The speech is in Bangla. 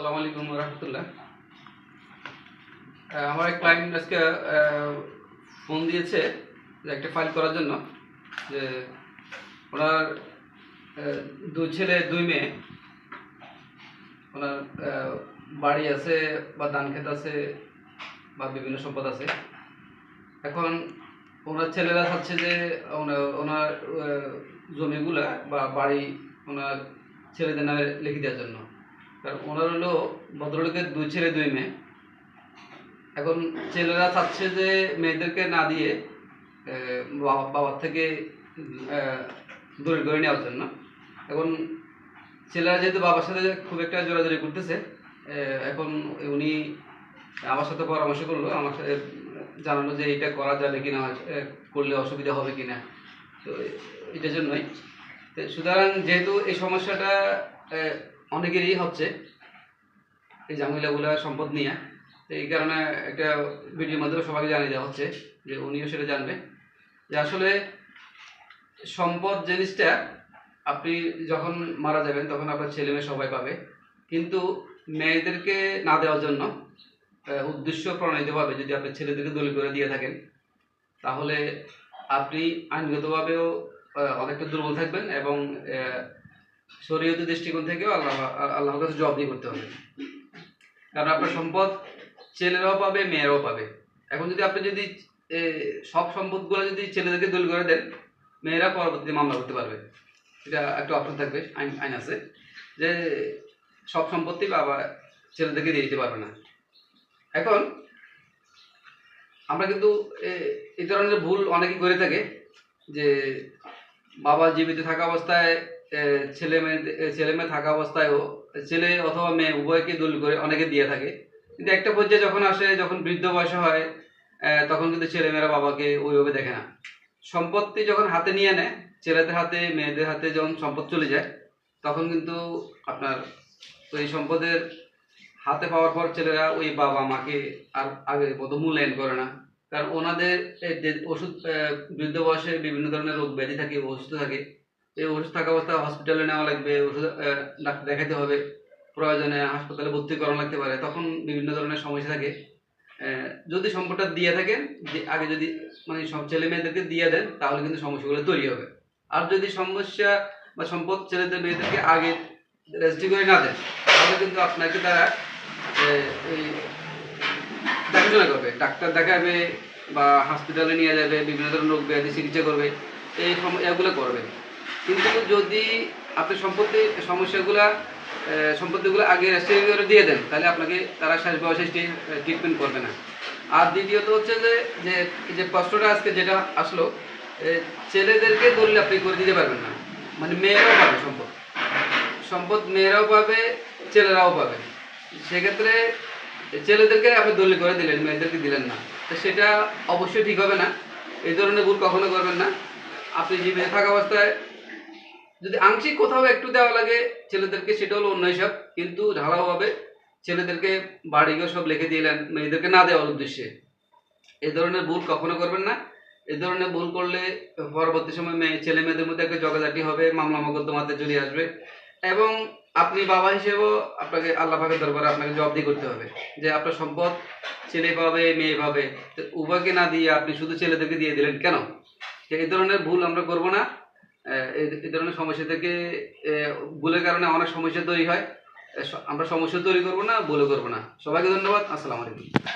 সালাম আলাইকুম রহমতুল্লাহ। আমার এক ক্লায়েন্ট আজকে ফোন দিয়েছে যে একটা ফাইল করার জন্য, যে ওনার দুই ছেলে, দুই মেয়ে, ওনার বাড়ি আছে বা ধান ক্ষেত আছে বা বিভিন্ন সম্পদ আছে। এখন ওনার ছেলেরা চাচ্ছে যে ওনার জমিগুলা বা বাড়ি ওনার ছেলেদের নামে লিখে দেওয়ার জন্য। কারণ ওনার হলো ভদ্রলোকের দুই ছেলে, দুই মেয়ে। এখন ছেলেরা চাচ্ছে যে মেয়েদেরকে না দিয়ে বাবা- বাবার থেকে দূরে করে নেওয়ার জন্য। এখন ছেলেরা যেহেতু বাবার সাথে খুব একটা জোরাজোরি করতেছে এখন উনি আমার সাথে পরামর্শ করল, আমার সাথে জানালো যে এটা করা যাবে কিনা করলে অসুবিধা হবে কিনা। তো এটার জন্যই। সুতরাং যেহেতু এই সমস্যাটা অনেকেরই হচ্ছে এই ঝামেলাগুলো সম্পদ নিয়ে। এই কারণে একটা ভিডিওর মাধ্যমে সবাইকে জানিয়ে দেওয়া হচ্ছে যে উনিও সেটা জানবে। যে আসলে সম্পদ জিনিসটা আপনি যখন মারা যাবেন তখন আপনার ছেলে মেয়ে সবাই পাবে। কিন্তু মেয়েদেরকে না দেওয়ার জন্য উদ্দেশ্য প্রণীতভাবে যদি আপনি ছেলেদেরকে দলিল করে দিয়ে থাকেন, তাহলে আপনি আইনগতভাবেও অনেকটা দুর্বল থাকবেন এবং আহ, শরীয়তি দৃষ্টিকোণ থেকেও আল্লাহ আল্লাহর কাছে জবাব দিয়ে করতে হবে। কারণ আপনার সম্পদ ছেলেরাও পাবে মেয়েরাও পাবে। এখন যদি আপনি যদি সব সম্পদগুলো যদি ছেলেদেরকে দলিল করে দেন মেয়েরা পরবর্তীতে মামলা করতে পারবে। এটা একটা অপশন থাকবে আইন আইন আছে। যে সব সম্পত্তি বাবা ছেলেদেরকে দিয়ে দিতে পারবে না। এখন আমরা কিন্তু এই ধরনের ভুল অনেকেই করে থাকে যে বাবা জীবিত থাকা অবস্থায় ছেলে মেয়ে ছেলে মেয়ে থাকা অবস্থায়ও ছেলে অথবা মেয়ে উভয়কে দলিল করে অনেকে দিয়ে থাকে। কিন্তু একটা পর্যায়ে যখন আসে, যখন বৃদ্ধ বয়স হয় তখন কিন্তু ছেলেমেয়েরা বাবাকে ওইভাবে দেখে না। সম্পত্তি যখন হাতে নিয়ে নেয়, ছেলেদের হাতে, মেয়েদের হাতে যখন সম্পদ চলে যায়, তখন কিন্তু আপনার ওই সম্পদের হাতে পাওয়ার পর ছেলেরা ওই বাবা মাকে আর আগের মতো মূল্যায়ন করে না। কারণ ওনাদের ওষুধ বৃদ্ধ বয়সে বিভিন্ন ধরনের রোগ ব্যাধি থাকে, অসুস্থ থাকে এই ওষুধ থাকা অবস্থায় হসপিটালে নেওয়া লাগবে, ওষুধ ডাক্তার দেখাতে হবে, প্রয়োজনে হাসপাতালে ভর্তি করানো লাগতে পারে, তখন বিভিন্ন ধরনের সমস্যা থাকে। যদি সম্পদটা দিয়ে থাকেন, যে আগে যদি মানে সব ছেলে মেয়েদেরকে দিয়ে দেন, তাহলে কিন্তু সমস্যাগুলো তৈরি হবে। আর যদি সমস্যা বা সম্পদ ছেলেদের মেয়েদেরকে আগে রেজিস্ট্রি করে না দেন, তাহলে কিন্তু আপনাকে তারা দেখাশোনা করবে, ডাক্তার দেখাবে বা হসপিটালে নিয়ে যাবে, বিভিন্ন ধরনের রোগ ব্যাধি চিকিৎসা করবে, এই এগুলো করবে। কিন্তু যদি আপনি সম্পত্তি সমস্যাগুলা সম্পত্তিগুলো আগে করে দিয়ে দেন, তাহলে আপনাকে তারা শেষ বয়সে ট্রিটমেন্ট করবে না। আর দ্বিতীয়ত হচ্ছে যে যে কষ্টটা আজকে যেটা আসলো ছেলেদেরকে দলিল আপনি করে দিতে পারবেন না। মানে মেয়েরাও পাবে সম্পদ। সম্পদ মেয়েরাও পাবে, ছেলেরাও পাবে। সেক্ষেত্রে ছেলেদেরকে আপনি দলিল করে দিলেন, মেয়েদেরকে দিলেন না। তো সেটা অবশ্যই ঠিক হবে না। এই ধরনের ভুল কখনো করবেন না। আপনি জীবিত থাকা অবস্থায় যদি আংশিক কোথাও একটু দেওয়া লাগে ছেলেদেরকে, সেটা হলো অন্য হিসাব কিন্তু ঢালাওভাবে ছেলেদেরকে বাড়িঘর সব লিখে দিলেন মেয়েদেরকে না দেওয়ার উদ্দেশ্যে। এ ধরনের ভুল কখনো করবেন না। এ ধরনের ভুল করলে পরবর্তী সময় মেয়ে, ছেলে মেয়েদের মধ্যে একটা জগাজাটি হবে, মামলা মকদ্দমাতে চলে আসবে। এবং আপনি বাবা হিসেবেও আপনাকে আল্লাহ পাকের দরবারে আপনাকে জবাবদি করতে হবে যে আপনার সম্পদ ছেলে পাবে, মেয়ে পাবে। উভয়কে না দিয়ে আপনি শুধু ছেলেদেরকে দিয়ে দিলেন কেন? এই ধরনের ভুল আমরা করব না। এই ধরনের সমস্যা থেকে ভুলের কারণে অনেক সমস্যা তৈরি হয়। আমরা সমস্যা তৈরি করব না, ভুলও করব না। সবাইকে ধন্যবাদ, আসসালামু আলাইকুম।